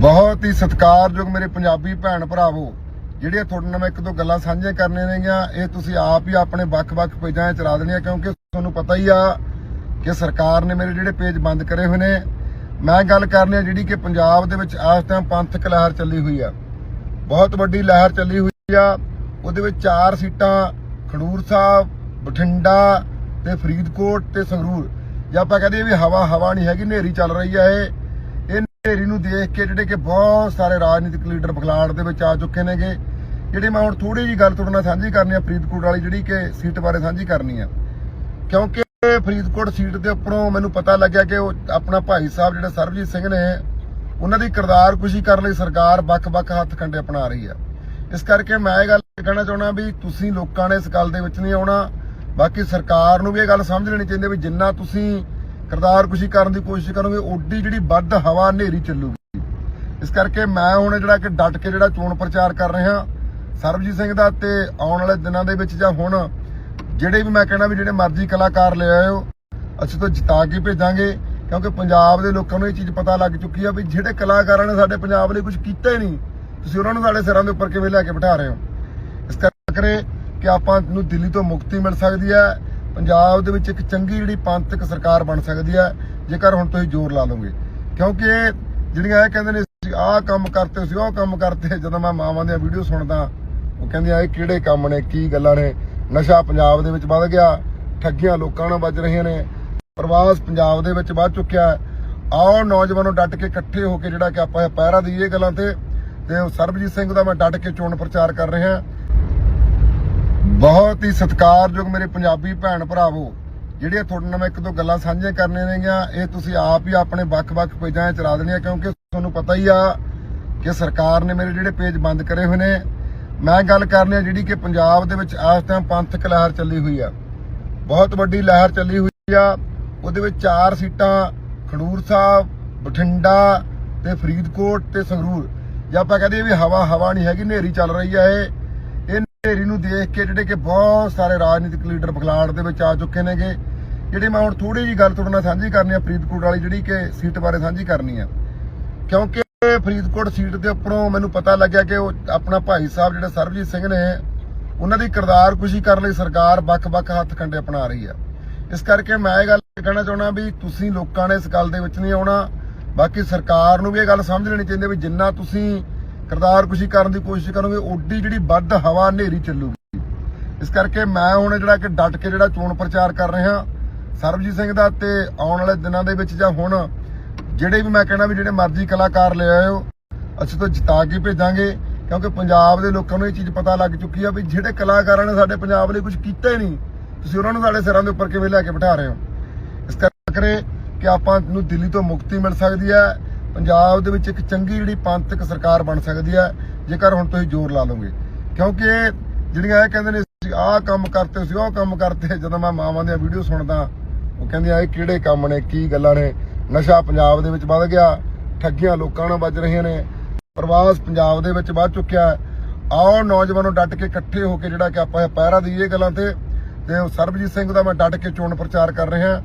ਬਹੁਤ ਹੀ ਸਤਿਕਾਰਯੋਗ ਮੇਰੇ ਪੰਜਾਬੀ ਭੈਣ ਭਰਾਵੋ, ਜਿਹੜੀਆਂ ਤੁਹਾਡੇ ਨਾਲ ਮੈਂ ਇੱਕ ਦੋ ਗੱਲਾਂ ਸਾਂਝੀਆਂ ਕਰਨੀਆਂ ਨੇਗੀਆਂ, ਇਹ ਤੁਸੀਂ ਆਪ ਹੀ ਆਪਣੇ ਵੱਖ-ਵੱਖ ਪੇਜਾਂ 'ਚ ਚਲਾ ਦੇਣੀਆਂ, ਕਿਉਂਕਿ ਤੁਹਾਨੂੰ ਪਤਾ ਹੀ ਆ ਕਿ ਸਰਕਾਰ ਨੇ ਮੇਰੇ ਜਿਹੜੇ ਪੇਜ ਬੰਦ ਕਰੇ ਹੋਏ ਨੇ। ਮੈਂ ਗੱਲ ਕਰਨੀ ਆ ਜਿਹੜੀ ਕਿ ਪੰਜਾਬ ਦੇ ਵਿੱਚ ਆਸ ਟਾਈਮ ਪੰਥਕ ਲਹਿਰ ਚੱਲੀ ਹੋਈ ਆ। ਬਹੁਤ ਵੱਡੀ ਲਹਿਰ ਚੱਲੀ ਹੋਈ ਆ। ਉਹਦੇ ਵਿੱਚ ਚਾਰ ਸੀਟਾਂ, ਖਡੂਰ ਸਾਹਿਬ, ਬਠਿੰਡਾ ਤੇ ਫਰੀਦਕੋਟ ਤੇ ਸੰਗਰੂਰ। ਜੇ ਆਪਾਂ ਕਹਦੇ ਵੀ ਹਵਾ ਹਵਾ ਨਹੀਂ ਹੈਗੀ, ਹਨੇਰੀ ਚੱਲ ਰਹੀ ਆ ਇਹ। ਇਹ ਨੂੰ ਦੇਖ ਕੇ ਜਿਹੜੇ ਕਿ ਬਹੁਤ ਸਾਰੇ ਰਾਜਨੀਤਿਕ ਲੀਡਰ ਬਖਲਾੜ ਦੇ ਵਿੱਚ ਆ ਚੁੱਕੇ ਨੇਗੇ। ਜਿਹੜੇ ਮੈਂ ਹੁਣ ਥੋੜੀ ਜੀ ਗੱਲ ਤੁਹਾਡੇ ਨਾਲ ਸਾਂਝੀ ਕਰਨੀ ਆ, ਫਰੀਦਕੋਟ ਵਾਲੀ ਜਿਹੜੀ ਕਿ ਸੀਟ ਬਾਰੇ ਸਾਂਝੀ ਕਰਨੀ ਆ। ਕਿਉਂਕਿ ਫਰੀਦਕੋਟ ਸੀਟ ਦੇ ਉੱਪਰੋਂ ਮੈਨੂੰ ਪਤਾ ਲੱਗਿਆ ਕਿ ਉਹ ਆਪਣਾ ਭਾਈ ਸਾਹਿਬ ਜਿਹੜੇ ਸਰਬਜੀਤ ਸਿੰਘ ਨੇ, ਉਹਨਾਂ ਦੀ ਕਿਰਦਾਰ ਕੁਸ਼ੀ ਕਰਨ ਲਈ ਸਰਕਾਰ ਵੱਖ-ਵੱਖ ਹੱਥ ਕੰਡੇ ਅਪਣਾ ਰਹੀ ਆ। ਇਸ ਕਰਕੇ ਮੈਂ ਇਹ ਗੱਲ ਕਹਿਣਾ ਚਾਹੁੰਦਾ ਵੀ ਤੁਸੀਂ ਲੋਕਾਂ ਨੇ ਇਸ ਗੱਲ ਦੇ ਵਿੱਚ ਨਹੀਂ ਆਉਣਾ। ਬਾਕੀ ਸਰਕਾਰ ਨੂੰ ਵੀ ਇਹ ਗੱਲ ਸਮਝ ਲੈਣੀ ਚਾਹੀਦੀ ਵੀ ਜਿੰਨਾ ਤੁਸੀਂ ਕਿਰਦਾਰ ਕੁਸ਼ੀ ਕਰਨ ਦੀ ਕੋਸ਼ਿਸ਼ ਕਰੋਗੇ, ਓਡੀ ਜਿਹੜੀ ਵੱਧ ਹਵਾ ਹਨੇਰੀ ਚੱਲੂਗੀ। ਇਸ ਕਰਕੇ ਮੈਂ ਹੁਣ ਜਿਹੜਾ ਕਿ ਡਟ ਕੇ ਜਿਹੜਾ ਚੋਣ ਪ੍ਰਚਾਰ ਕਰ ਰਿਹਾ, ਸਰਬਜੀਤ ਸਿੰਘ ਦਾ ਤੇ ਆਉਣ ਵਾਲੇ ਦਿਨਾਂ ਦੇ ਵਿੱਚ ਜਾਂ ਹੁਣ, ਜਿਹੜੇ ਵੀ ਮੈਂ ਕਹਿਣਾ ਵੀ ਜਿਹੜੇ ਮਰਜ਼ੀ ਕਲਾਕਾਰ ਲੈ ਆਇਓ, ਅਸੀਂ ਤਾਂ ਜਿਤਾ ਕੇ ਭੇਜਾਂਗੇ, ਕਿਉਂਕਿ ਪੰਜਾਬ ਦੇ ਲੋਕਾਂ ਨੂੰ ਇਹ ਚੀਜ਼ ਪਤਾ ਲੱਗ ਚੁੱਕੀ ਆ ਵੀ ਜਿਹੜੇ ਕਲਾਕਾਰਾਂ ਨੇ ਸਾਡੇ ਪੰਜਾਬ ਲਈ ਕੁਝ ਕੀਤਾ ਹੀ ਨਹੀਂ, ਤੁਸੀਂ ਉਹਨਾਂ ਨੂੰ ਸਾਡੇ ਸਿਰਾਂ ਦੇ ਉੱਪਰ ਕਿਵੇਂ ਲੈ ਕੇ ਬਿਠਾ ਰਹੇ ਹੋ? ਇਸ ਕਰਕੇ ਕਿ ਆਪਾਂ ਨੂੰ ਦਿੱਲੀ ਤੋਂ ਮੁਕਤੀ ਮਿਲ ਸਕਦੀ ਹੈ ਪੰਜਾਬ ਦੇ ਵਿੱਚ ਇੱਕ ਚੰਗੀ ਜਿਹੜੀ ਪੰਥਕ ਸਰਕਾਰ ਬਣ ਸਕਦੀ ਹੈ, ਜੇਕਰ ਹੁਣ ਤੁਸੀਂ ਜ਼ੋਰ ਲਾ ਲਓਗੇ। ਕਿਉਂਕਿ ਇਹ ਜਿਹੜੀਆਂ ਇਹ ਕਹਿੰਦੇ ਨੇ ਆਹ ਕੰਮ ਕਰਤੇ ਸੀ ਉਹ ਕੰਮ ਕਰਤੇ। ਜਦੋਂ ਮੈਂ ਮਾਵਾਂ ਦੀਆਂ ਵੀਡੀਓ ਸੁਣਦਾ, ਉਹ ਕਹਿੰਦੀਆਂ, ਇਹ ਕਿਹੜੇ ਕੰਮ ਨੇ, ਕੀ ਗੱਲਾਂ ਨੇ? ਨਸ਼ਾ ਪੰਜਾਬ ਦੇ ਵਿੱਚ ਵੱਧ ਗਿਆ, ਠੱਗੀਆਂ ਲੋਕਾਂ ਨਾਲ ਵੱਜ ਰਹੀਆਂ ਨੇ, ਪ੍ਰਵਾਸ ਪੰਜਾਬ ਦੇ ਵਿੱਚ ਵੱਧ ਚੁੱਕਿਆ। ਆਓ ਨੌਜਵਾਨੋ ਡਟ ਕੇ ਇਕੱਠੇ ਹੋ ਕੇ ਜਿਹੜਾ ਕਿ ਆਪਾਂ ਪਹਿਰਾ ਦਈਏ ਗੱਲਾਂ ਤੇ ਤੇ ਸਰਬਜੀਤ ਸਿੰਘ ਦਾ ਮੈਂ ਡਟ ਕੇ ਚੋਣ ਪ੍ਰਚਾਰ ਕਰ ਰਿਹਾ। ਬਹੁਤ ਹੀ ਸਤਿਕਾਰਯੋਗ ਮੇਰੇ ਪੰਜਾਬੀ ਭੈਣ ਭਰਾਵੋ, ਜਿਹੜੀਆਂ ਤੁਹਾਡੇ ਨਾਲ ਮੈਂ ਇੱਕ ਦੋ ਗੱਲਾਂ ਸਾਂਝੀਆਂ ਕਰਨੀਆਂ ਨੇਗੀਆਂ, ਇਹ ਤੁਸੀਂ ਆਪ ਹੀ ਆਪਣੇ ਵੱਖ-ਵੱਖ ਪੇਜਾਂ 'ਚ ਚਲਾ ਦੇਣੀਆਂ, ਕਿਉਂਕਿ ਤੁਹਾਨੂੰ ਪਤਾ ਹੀ ਆ ਕਿ ਸਰਕਾਰ ਨੇ ਮੇਰੇ ਜਿਹੜੇ ਪੇਜ ਬੰਦ ਕਰੇ ਹੋਏ ਨੇ, ਮੈਂ ਗੱਲ ਕਰਨੀ ਆ ਜਿਹੜੀ ਕਿ ਪੰਜਾਬ ਦੇ ਵਿੱਚ ਇਸ ਟਾਈਮ ਪੰਥਕ ਲਹਿਰ ਚੱਲੀ ਹੋਈ ਆ। ਬਹੁਤ ਵੱਡੀ ਲਹਿਰ ਚੱਲੀ ਹੋਈ ਆ, ਉਹਦੇ ਵਿੱਚ ਚਾਰ ਸੀਟਾਂ, ਖਡੂਰ ਸਾਹਿਬ, ਬਠਿੰਡਾ ਤੇ ਫਰੀਦਕੋਟ ਤੇ ਸੰਗਰੂਰ। ਜੇ ਆਪਾਂ ਕਹਦੇ ਵੀ ਹਵਾ ਹਵਾ ਨਹੀਂ ਹੈਗੀ, ਹਨੇਰੀ ਚੱਲ ਰਹੀ ਆ ਇਹ ਇਹ ਨੂੰ ਦੇਖ ਕੇ ਜਿਹੜੇ ਕਿ ਬਹੁਤ ਸਾਰੇ ਰਾਜਨੀਤਿਕ ਲੀਡਰ ਬਖਲਾੜ ਦੇ ਵਿੱਚ ਆ ਚੁੱਕੇ ਨੇਗੇ। ਜਿਹੜੇ ਮੈਂ ਹੁਣ ਥੋੜੀ ਜੀ ਗੱਲ ਤੁਹਾਡੇ ਨਾਲ ਸਾਂਝੀ ਕਰਨੀ ਆ, ਫਰੀਦਕੋਟ ਵਾਲੀ ਜਿਹੜੀ ਕਿ ਸੀਟ ਬਾਰੇ ਸਾਂਝੀ ਕਰਨੀ ਆ। ਕਿਉਂਕਿ ਫਰੀਦਕੋਟ ਸੀਟ ਦੇ ਉੱਪਰੋਂ ਮੈਨੂੰ ਪਤਾ ਲੱਗਿਆ ਕਿ ਉਹ ਆਪਣਾ ਭਾਈ ਸਾਹਿਬ ਜਿਹੜੇ ਸਰਬਜੀਤ ਸਿੰਘ ਨੇ, ਉਹਨਾਂ ਦੀ ਕਿਰਦਾਰ ਕੁਸ਼ੀ ਕਰਨ ਲਈ ਸਰਕਾਰ ਵੱਖ-ਵੱਖ ਹੱਥ ਕੰਡੇ ਅਪਣਾ ਰਹੀ ਆ। ਇਸ ਕਰਕੇ ਮੈਂ ਇਹ ਗੱਲ ਕਹਿਣਾ ਚਾਹੁੰਦਾ ਵੀ ਤੁਸੀਂ ਲੋਕਾਂ ਨੇ ਇਸ ਗੱਲ ਦੇ ਵਿੱਚ ਨਹੀਂ ਆਉਣਾ। ਬਾਕੀ ਸਰਕਾਰ ਨੂੰ ਵੀ ਇਹ ਗੱਲ ਸਮਝ ਲੈਣੀ ਚਾਹੀਦੀ ਵੀ ਜਿੰਨਾ ਤੁਸੀਂ ਕਿਰਦਾਰ ਕੁਸ਼ੀ ਕਰਨ ਦੀ ਕੋਸ਼ਿਸ਼ ਕਰੋਗੇ, ਓਡੀ ਜਿਹੜੀ ਵੱਧ ਹਵਾ ਹਨੇਰੀ ਚੱਲੂਗੀ। ਇਸ ਕਰਕੇ ਮੈਂ ਹੁਣ ਜਿਹੜਾ ਕਿ ਡਟ ਕੇ ਜਿਹੜਾ ਚੋਣ ਪ੍ਰਚਾਰ ਕਰ ਰਿਹਾ, ਸਰਬਜੀਤ ਸਿੰਘ ਦਾ ਤੇ ਆਉਣ ਵਾਲੇ ਦਿਨਾਂ ਦੇ ਵਿੱਚ ਜਾਂ ਹੁਣ, ਜਿਹੜੇ ਵੀ ਮੈਂ ਕਹਿਣਾ ਵੀ ਜਿਹੜੇ ਮਰਜ਼ੀ ਕਲਾਕਾਰ ਲੈ ਆਇਓ, ਅਸੀਂ ਤਾਂ ਜਿਤਾ ਕੇ ਭੇਜਾਂਗੇ, ਕਿਉਂਕਿ ਪੰਜਾਬ ਦੇ ਲੋਕਾਂ ਨੂੰ ਇਹ ਚੀਜ਼ ਪਤਾ ਲੱਗ ਚੁੱਕੀ ਆ ਵੀ ਜਿਹੜੇ ਕਲਾਕਾਰਾਂ ਨੇ ਸਾਡੇ ਪੰਜਾਬ ਲਈ ਕੁਝ ਕੀਤਾ ਹੀ ਨਹੀਂ, ਤੁਸੀਂ ਉਹਨਾਂ ਨੂੰ ਸਾਡੇ ਸਿਰਾਂ ਦੇ ਉੱਪਰ ਕਿਵੇਂ ਲੈ ਕੇ ਬਿਠਾ ਰਹੇ ਹੋ? ਇਸ ਕਰਕੇ ਕਿ ਆਪਾਂ ਨੂੰ ਦਿੱਲੀ ਤੋਂ ਮੁਕਤੀ ਮਿਲ ਸਕਦੀ ਹੈ ਪੰਜਾਬ ਦੇ ਵਿੱਚ ਇੱਕ ਚੰਗੀ ਜਿਹੜੀ ਪੰਥਕ ਸਰਕਾਰ ਬਣ ਸਕਦੀ ਹੈ, ਜੇਕਰ ਹੁਣ ਤੁਸੀਂ ਜ਼ੋਰ ਲਾ ਲਓਗੇ। ਕਿਉਂਕਿ ਜਿਹੜੀਆਂ ਇਹ ਕਹਿੰਦੇ ਨੇ ਆਹ ਕੰਮ ਕਰਤੇ ਸੀ ਉਹ ਕੰਮ ਕਰਤੇ। ਜਦੋਂ ਮੈਂ ਮਾਵਾਂ ਦੀਆਂ ਵੀਡੀਓ ਸੁਣਦਾ, ਉਹ ਕਹਿੰਦੀਆਂ, ਇਹ ਕਿਹੜੇ ਕੰਮ ਨੇ, ਕੀ ਗੱਲਾਂ ਨੇ? ਨਸ਼ਾ ਪੰਜਾਬ ਦੇ ਵਿੱਚ ਵੱਧ ਗਿਆ, ਠੱਗੀਆਂ ਲੋਕਾਂ ਨਾਲ ਵੱਜ ਰਹੀਆਂ ਨੇ, ਪ੍ਰਵਾਸ ਪੰਜਾਬ ਦੇ ਵਿੱਚ ਵੱਧ ਚੁੱਕਿਆ। ਆਓ ਨੌਜਵਾਨੋ ਡਟ ਕੇ ਇਕੱਠੇ ਹੋ ਕੇ ਜਿਹੜਾ ਕਿ ਆਪਾਂ ਇਹ ਪਹਿਰਾ ਦਈਏ ਗੱਲਾਂ ਤੇ ਤੇ ਸਰਬਜੀਤ ਸਿੰਘ ਦਾ ਮੈਂ ਡਟ ਕੇ ਚੋਣ ਪ੍ਰਚਾਰ ਕਰ ਰਿਹਾ।